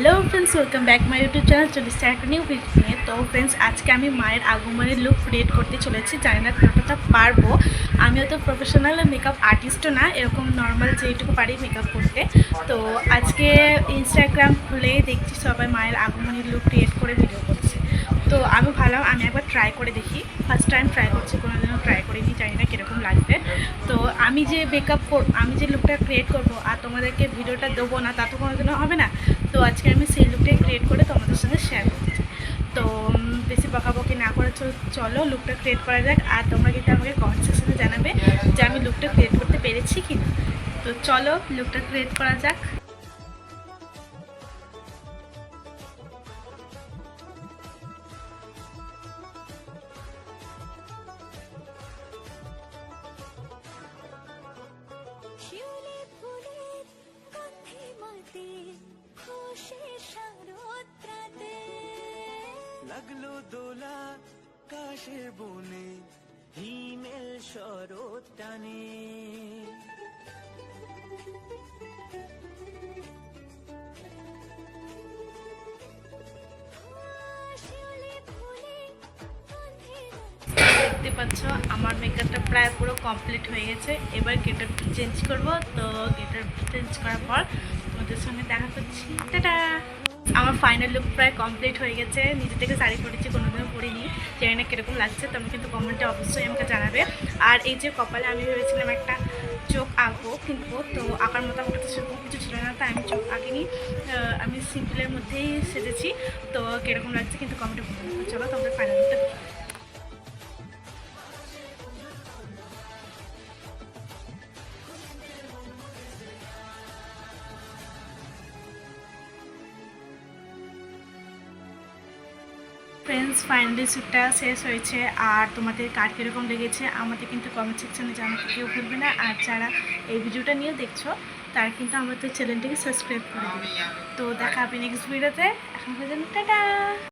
Hello friends welcome back my YouTube channel চলে এসেছে একটা নিউ ভিডিও নিয়ে। তো ফ্রেন্ডস আজকে আমি মায়ের আগমনের লুক ক্রিয়েট করতে চলেছি। জানি না কতটা পারব। আমিও তো প্রফেশনাল মেকআপ আর্টিস্টও না। এরকম নর্মাল যেটুকু পারি মেকআপ করতে। তো, আজকে ইনস্টাগ্রাম খুলে দেখছি সবাই মায়ের আগমনের লুক ক্রিয়েট করে ভিডিও করছে। তো, আমি ভাবলাম আমি একবার ট্রাই করে দেখি। ফার্স্ট টাইম ট্রাই করছি কোনো দিনও ট্রাই করিনি জানি না কীরকম লাগবে তো আমি যে মেকআপ আমি যে লুকটা ক্রিয়েট করব আর তোমাদেরকে ভিডিওটা দেবো না, তা তো কোনোদিনও হবে না। তো আজকে আমি সেই লুকটাই ক্রিয়েট করে তোমাদের সঙ্গে শেয়ার করছি। তো বেশি বকাবকি না করে চলো লুকটা ক্রিয়েট করা যাক আর তোমরা কিন্তু আমাকে কমেন্ট সেকশনে জানাবে যে আমি লুকটা ক্রিয়েট করতে পেরেছি কি না তো চলো লুকটা ক্রিয়েট করা যাক। লাগল দোলা কাশের বনে হিমেল শরৎ টানে। দেখতে পাচ্ছ আমার মেকআপটা প্রায় পুরো কমপ্লিট হয়ে গেছে। এবার গেটার চেঞ্জ করব। তো গেটার চেঞ্জ করার পর তোমাদের সঙ্গে দেখা করছি টাটা! আমার ফাইনাল লুক প্রায় কমপ্লিট হয়ে গেছে। নিজে থেকে শাড়ি পরেছি, কোনোদিনও পরিনি। জানি না কীরকম লাগছে তোমরা কিন্তু কমেন্টে অবশ্যই আমাকে জানাবে। আর এই যে কপালে আমি ভেবেছিলাম একটা চোখ আঁকবো কিনবো তো আঁকার মতো আমার কাছে সেরকম কিছু ছিল না, তাই আমি চোখ আঁকিনি। আমি সিম্পলের মধ্যেই সেজেছি। তো কীরকম লাগছে কিন্তু কমেন্টে চলো তোমাদের ফ্রেন্ডস ফাইনালি শ্যুটটা শেষ হয়েছে। আর তোমাদের কার কীরকম লেগেছে আমাদের কিন্তু কমেন্ট সেকশানে জানাতে কেউ ভুলবে না। আর যারা এই ভিডিওটা নিয়ে দেখছ, তারা কিন্তু আমাদের চ্যানেলটিকে সাবস্ক্রাইব করে দেবে। তো দেখা হবে নেক্সট ভিডিওতে এখন পর্যন্ত, টাটা!